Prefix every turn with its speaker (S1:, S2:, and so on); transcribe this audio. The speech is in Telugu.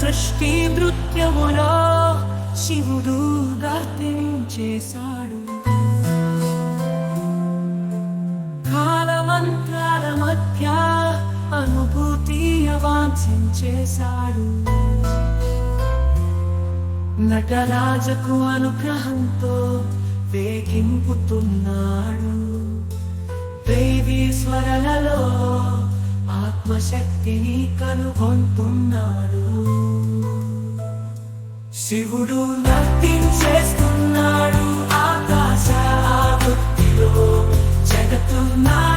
S1: సృష్టి నృత్యములో శివుడు గర్తించేశాడు కాలమంత్రాల మధ్య అనుభూతి అవాంఛించేశాడు నటరాజకు అనుగ్రహంతో వేగింపుతున్నాడు. ఆత్మశక్తిని కనుగొంటున్నాడు శివుడు నర్తించేస్తున్నాడు ఆకాశ ఆవృత్తిలో జగతున్నాడు